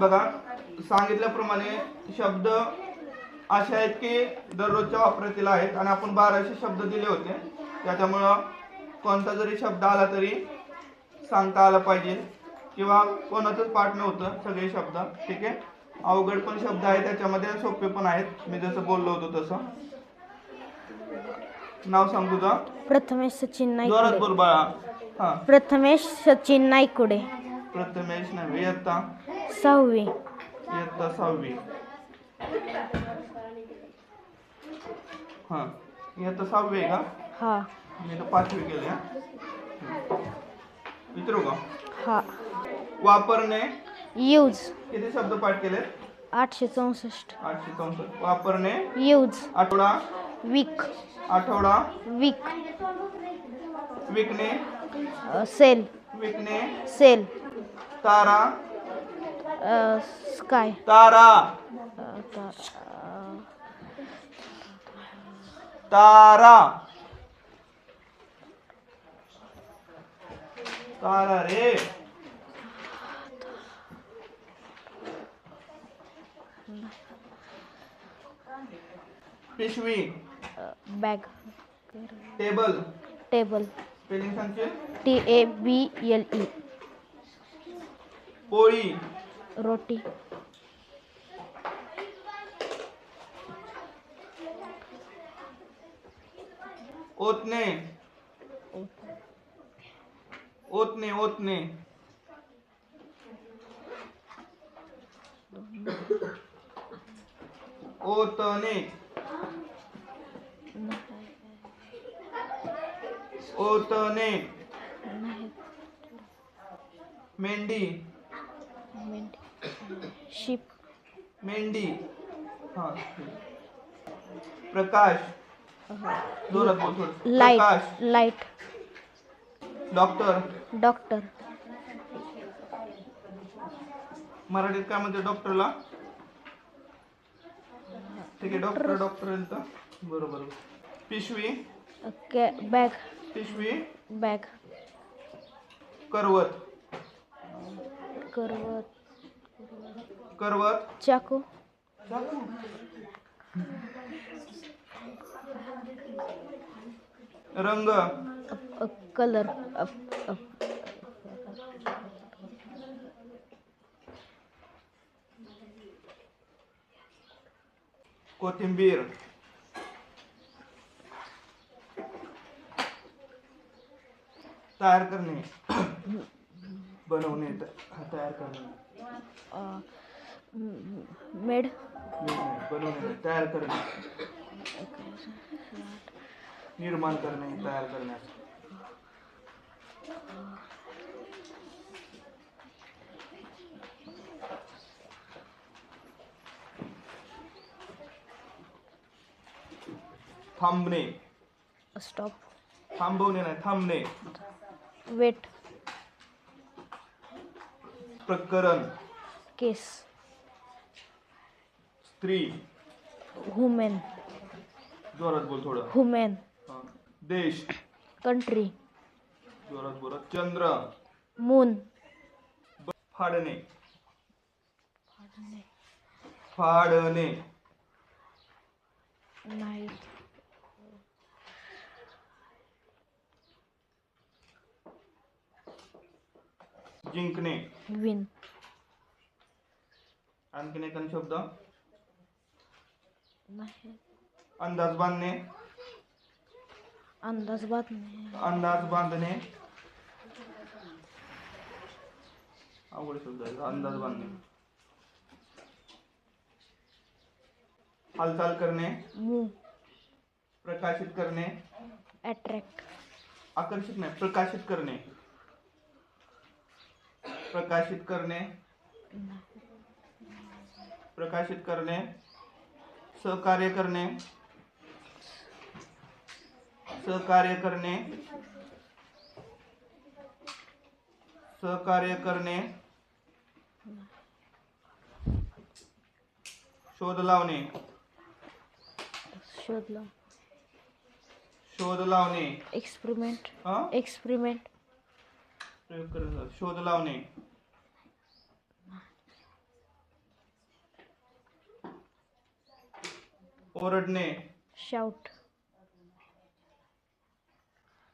बघा सांगितल्याप्रमाणे शब्द असे आहेत की दररोजच्या वापरातील आहेत आणि आपण बाराशे शब्द दिले होते. त्याच्यामुळं कोणता जरी शब्द आला तरी सांगता आला पाहिजे. किंवा कोणाचंच पाठ नव्हतं सगळे शब्द ठीक आहे? अवघड पण शब्द आहेत त्याच्यामध्ये सोपे पण आहेत. मी जसं बोललो होतो तसं. नाव सांग तुझं प्रथमेश सचिन जोरात बोल बाळा. हा. प्रथमेश सचिन नाईकुडे. प्रथमेश नव्हे इयत्ता सहावी. इयत्ता सहावी. हा इयत्ता सहावी आहे का? हा. मी तर पाचवी केली हा. विचारू का? हा. वापरणे यूज. किती शब्द पाठ केले आठशे चौसष्ट. आठशे चौसष्ट. वापरणे यूज. आठवडा वीक. आठवडा वीक. विकणे सेल. विकणे सेल. तारा स्काय तारा। तारा। तारा रे। पिशवी bag. Table table spelling T A B L E पोळी। रोटी। ओतणे ओतणे ओतणे ओतणे ओतणे मेंढी। मेंढी. हा प्रकाश. जोरात बोल थोडं. प्रकाश. लाइट. Light doctor. डॉक्टर. मराठीत काय म्हणते डॉक्टरला? ठीक आहे डॉक्टर डॉक्टर बरोबर. पिशवी. बॅग. पिशवी. बॅग. करवत. करवत. करवत चाकू। रंग? कलर। कोथिंबीर। तयार करणे. बनवणे त- हा, तयार करणे. मेड। तयार करणे निर्माण करणे तयार करण्यास थांबणे स्टॉप। थांबवणे नाही थांबणे वेट। प्रकरण। केस। स्त्री हुमेन जोरात बोल थोडं. हुमेन हा. देश. कंट्री जोरात बोला. चंद्र. मून ब- फाडणे. फाडणे. नाही जिंकणे. विन आणखीन एक शब्द. नाही. अंदाज बांधणे. अंदाज बातमी अंदाज बांधणे. अवघड शब्द आहे. अंदाज बांधणे. हालचाल करणे. मूव. प्रकाशित करणे. अट्रॅक्ट आकर्षित नाही. प्रकाशित करणे. प्रकाशित करणे. प्रकाशित करणे. सहकार्य करणे. सहकार्य करणे. सहकार्य करणे. शोध लावणे. शोधला शोध लावणे. एक्सपेरिमेंट हा? एक्सपेरिमेंट शोध लावणे. ओरडणे शाउट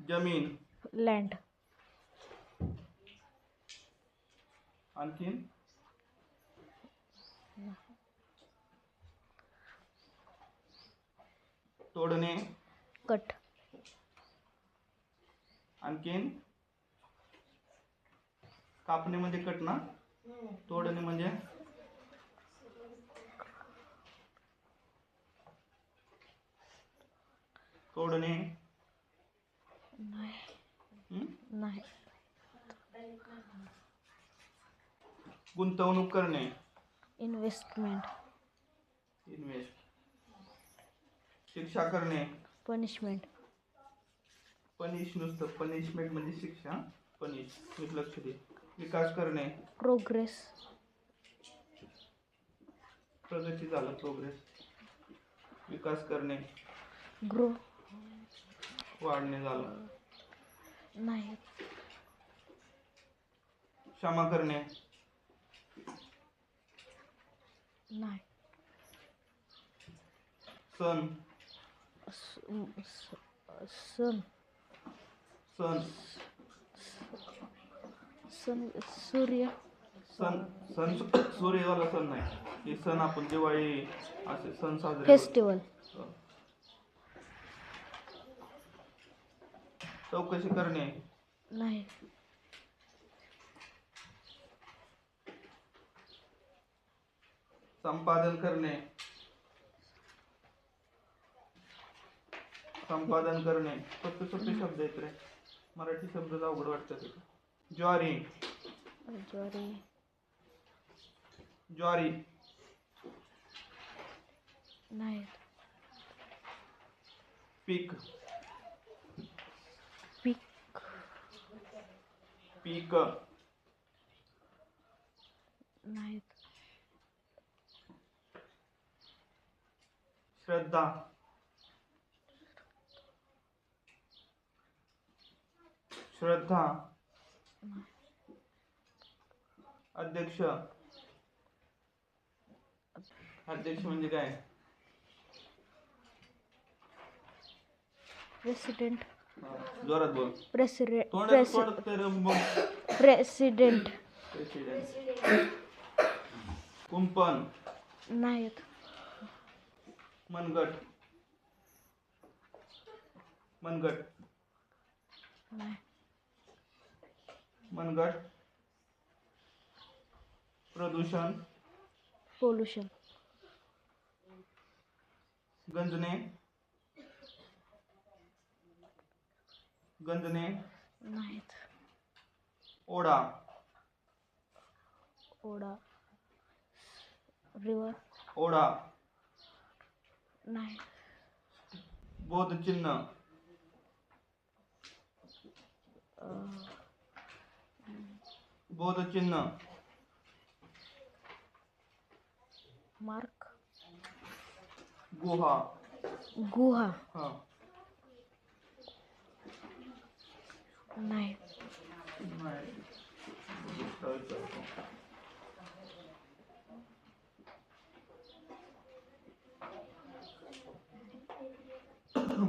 ज़मीन लँड आणखीन? तोडणे? कट आणखीन? कापणे म्हणजे कट ना? तोडणे म्हणजे? हं? नाही. गुंतवणूक करणे. इन्व्हेस्टमेंट. इन्व्हेस्ट. शिक्षा करणे. पनिशमेंट. पनिश नुसतं पनिशमेंट म्हणजे शिक्षा. पनिश नीट लक्ष दे. विकास करणे. प्रोग्रेस. प्रगती झालं प्रोग्रेस. विकास करणे. ग्रो वाढणे झालं. नाही. क्षमा करणे. नाही. सण. स- स- सण. सण. सण सूर्य. सण सण सूर्यवाला सण नाही. हे सण आपण दिवाळी असे सण साजरे करतो. फेस्टिवल. चौकशी करणे. नाही. संपादन करणे. संपादन करणे. सोपे सोपे शब्द आहेत रे. मराठी शब्द अवघड वाटतात ज्वारी. ज्वारी. ज्वारी. नाही. पीक. पीक श्रद्धा श्रद्धा अध्यक्ष अध्यक्ष म्हणजे काय प्रेसिडेंट जोरात बोल. प्रेसिडेंट तोंड प्रेसि तोंड तर मग प्रेसिडेंट प्रेसिडेंट. कुंपण. नाहीत मनगट. मनगट. नाही. मनगट. प्रदूषण. पोल्युशन. गंजणे. गंजणे नाहीत ओढा ओढा रिवर। ओढा नाही बोधचिन्ह बोधचिन्ह मार्क। गुहा। गुहा। हा। नाही.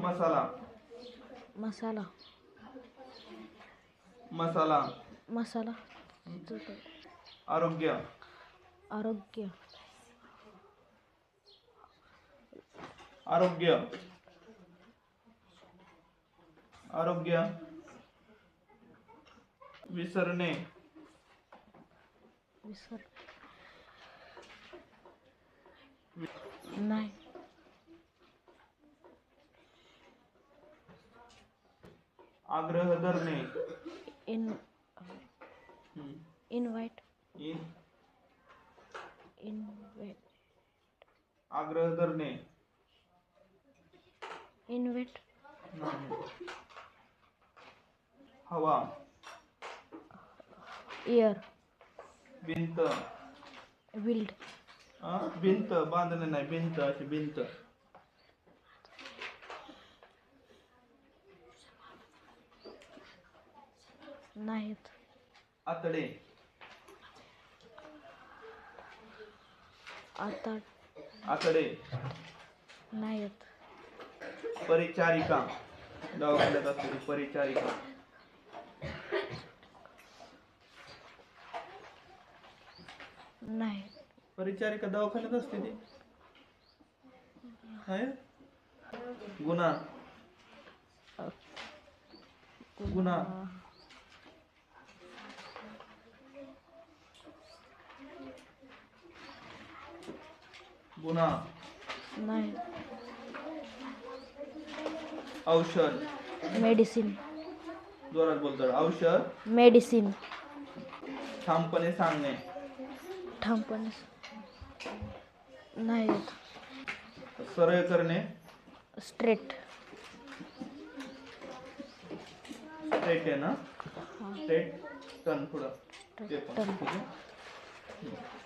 मसाला। मसाला. मसाला। मसाला. आरोग्य। आरोग्य. आरोग्य। आरोग्य। विसरणे. विसर नाही. आग्रह धरणे. इन हम्म. इनवाइट इन इनवेट आग्रह धरणे. इनवेट हवा. इयर भिंत विल्ड हा? भिंत बांधणे नाही भिंत अशी भिंत नाहीत आतडे आता आतडे नाही येत परिचारिका दवाखान्यात असलेली परिचारिका नाही. परिचारिका दवाखान्यात असते ती. आहे गुन्हा. गुन्हा. गुन्हा. नाही. औषध. मेडिसिन. जोरात बोलतो औषध. मेडिसिन. ठामपणे सांगणे. ठामपणे नाही येत. सरळ करणे. स्ट्रेट. स्ट्रेट आहे ना? स्ट्रेट टर्न पुढं. ते पण. टर्न. ठीक आहे.